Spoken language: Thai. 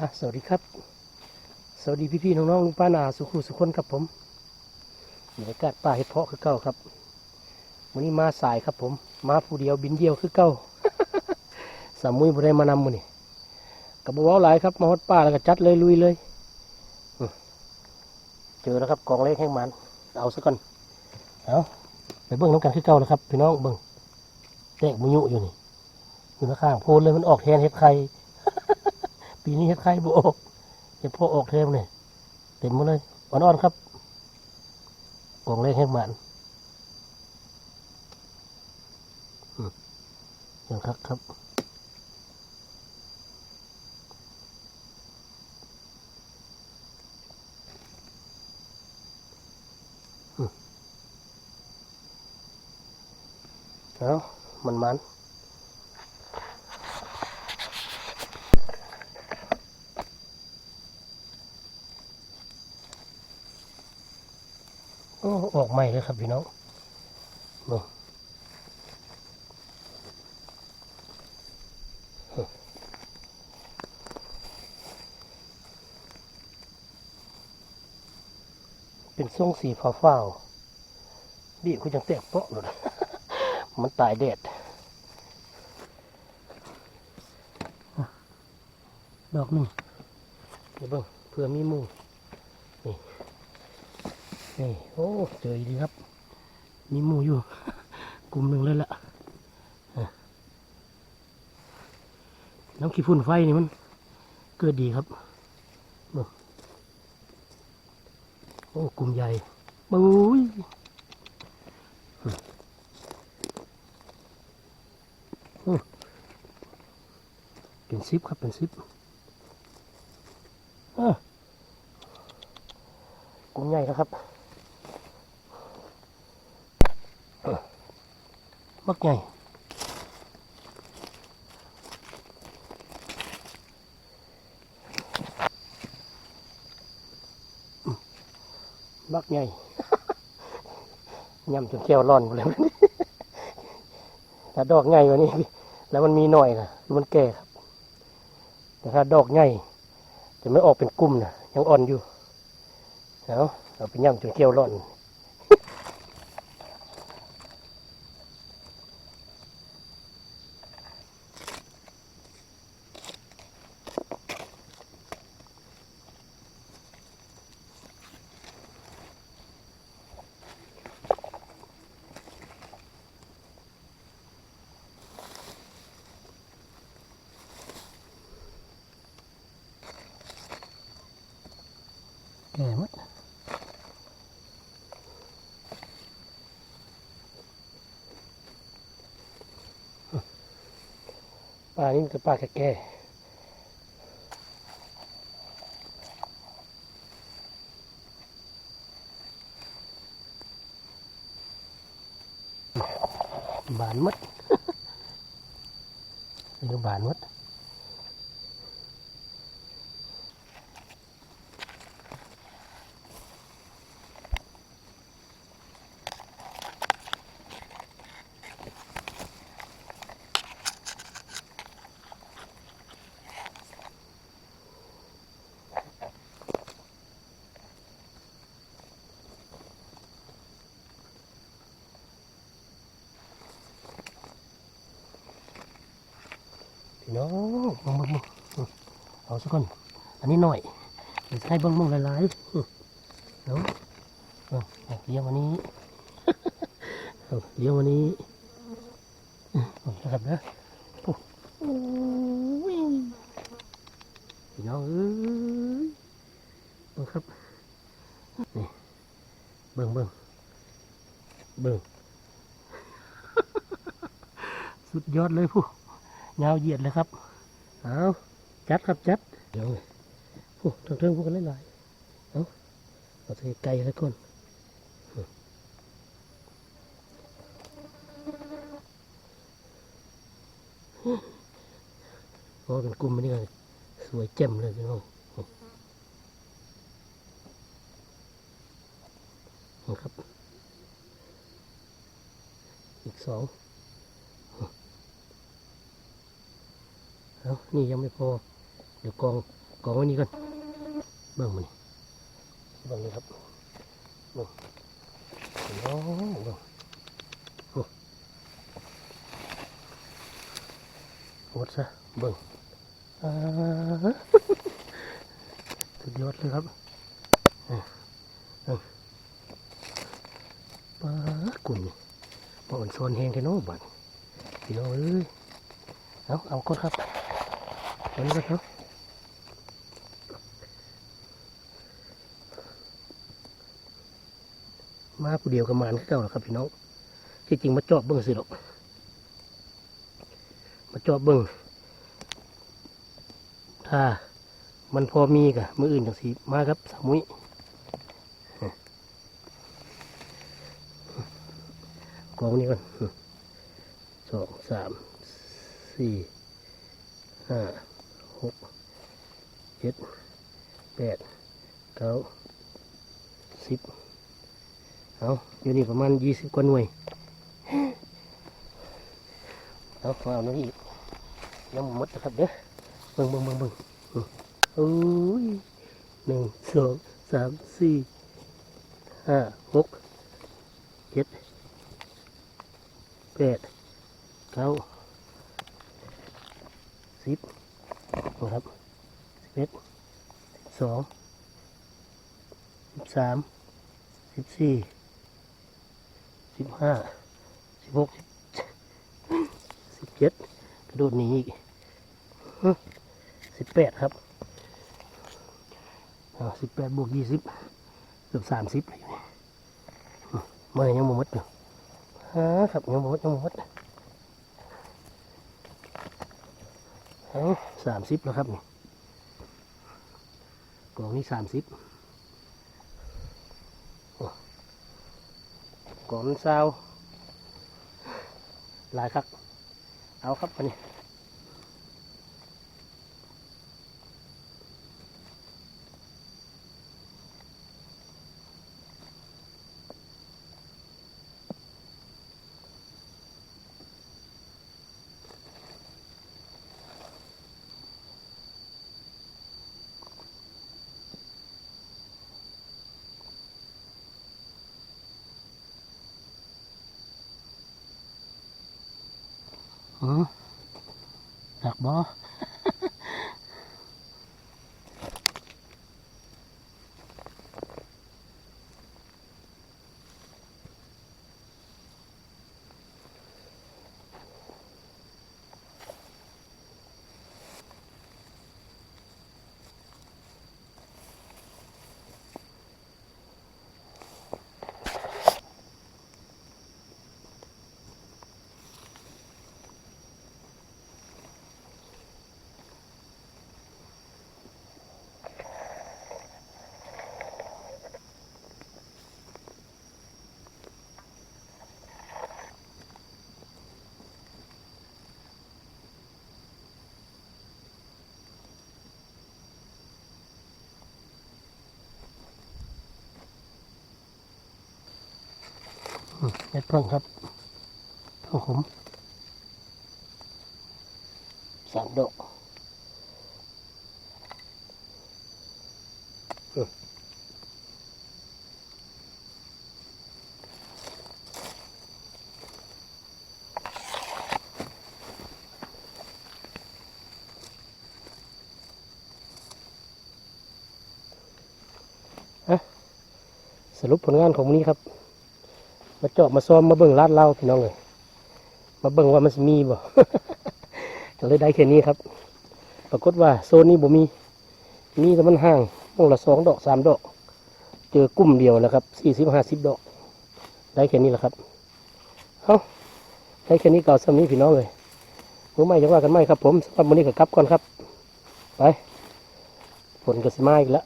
อะสวัสดีครับ สวัสดีพี่ๆน้องๆลุงป้านาสุขุสุขคนครับผมบรรยากาศป่าเห็ดเพาะคือเก่าครับวันนี้มาสายครับผม มาผู้เดียวบินเดียวคือเก่าสามมุยบ่ได้มานำมือนี่กับบัวาหลายครับมาฮอดป่าแล้วก็จัดเลยลุยเลยเจอแล้วครับกองเล็กแห้งมันเอาซะก่อนเอาไปเบิ้งน้ำกันคือเก่าแล้วครับพี่น้องเบิ้งแตกมุยุอยู่นี่อยู่ข้างโพนเลยมันออกแทนเห็ดไข่ ปีนี้เฮ็ดไข่บ่ออกเฮ็ดพ่อออกเทมเนี่ยเต็มหมดเลยอ่อนๆครับกองเล็กเฮ็ดหมันอืมอย่างครับครับอืมเอามันมันๆ โอกใหม่เลยครับพี่น้องนี่เป็นทรงสีฟ้าฟ้าวๆบีบคุณจังแตกเปาะเลยมันตายแดดดอกหนึ่งเดี๋ยวเบิ่งเพื่อมีมู่ นี่โอ้เจออีกดีครับ มีหมูอยู่ กลุ่มหนึ่งเลยล่ะอะน้ำขี้ฝุ่นไฟนี่มัน เกิดดีครับโอ้กลุ่มใหญ่บุ้ยเป็นซิปครับเป็นซิปกลุ่มใหญ่นะครับ บักใหญ่อืมบักใหญ่ยำจนแก้วร้อนหมดแล้วถ้าดอกใหญ่กว่านี้แล้วมันมีหน่อยนะมันแก่ครับ แต่ถ้าดอกใหญ่จะไม่ออกเป็นกลุ่มนะยังอ่อนอยู่ เอาเอาไปย่ำจนแก้วร้อน แก่หมดปลานี่มันจะปลาแก่ๆบานหมดนี่ก็บานหมด พี่น้องมึงมึงมึงอืมเอาสักคนอันนี้หน่อยเดี๋ยวให้เบิ้งมึงหลายๆเนาะเลี้ยงวันนี้เลี้ยงวันนี้นะครับนะโอ้ยพี่น้องเอ้ยบิ้งครับนี่เบิ้งเบิ้งเบิ้งสุดยอดเลยผู้ ยาวเหยียดเลยครับ เอาจัดครับจัด เดี๋ยวโอ้ทั้งเทิงพวกกันหลายๆเอาเอาใส่ไก่แล้วก่อนพอเป็นกลุ่มมันนี่ก็สวยแจ่มเลยพี่น้องนะครับ อีกสอง เอานี่ยังไม่พอ เดี๋ยวกองกองไว้นี่ก่อนเบิ่งมันเบิ่งเลยครับเบิ่งโอ้เบิ่งโอ้โหดซะเบิ่งอ่าสุดยอดเลยครับเออเออปลากุ่นปลาอ่อนโซนแห้งแท้เน้องบัดพี่น้องเอ้ยเอาเอาก่อนครับ นี้ก่อนเนาะมาผู้เดียวกับมานคือเก่าแล้วครับพี่น้องที่จริงมาจอบเบิ้งสิหรอกมาจอบเบิ้งถ้ามันพอมีกะมืออื่นจังสีมาครับสามุยกองนี้ก่อนสองสามสี่ห้า หกเจ็ดแปดเก้าสิบเอาอยู่นี่ประมาณยี่สิบกว่าหน่วยเอาเอาหน่อยอีกยังหมดนะครับเด้อเบิ่งเบิ่งเบิ่งเบิ่งโอ้ยหนึ่งสองสามสี่ห้าหกเจ็ดแปดเก้าสิบ นะครับสิบเอ็ดสิบสองสิบสามสิบสี่สิบห้าสิบหกสิบเจ็ดกระโดดหนีอีกสิบแปดครับสิบแปดบวกยี่สิบเกือบสามสิบเมื่อยังบ่หมดอยู่ฮะครับยังบ่หมดยังบ่หมด เอาสามสิบแล้วครับนี่กล่องนี้สามสิบกล่องนั้นซาหลายครับ เอาครับอันนี้ ดักบอ เม็ดพร่องครับพร่องขมสามดอกอืมอะสรุปผลงานของวันนี้ครับ มาเจาะมาซ้อมมาเบิ่งลาดเล่าพี่น้องเลยมาเบิ่งว่ามันมีบ่ก็เลยได้แค่นี้ครับ ปรากฏว่าโซนนี้บ่มี มีแต่มันห่างมองละสองดอกสามดอก เจอกลุ่มเดียวแล้วครับสี่สิบห้าสิบดอก ได้แค่นี้แหละครับเอาได้แค่นี้เก่าสำนี้พี่น้องเลยมือใหม่จะว่ากันไหมครับ ผมสำหรับวันนี้ก็กลับก่อนครับ ไปฝนก็สิมาอีกแล้ว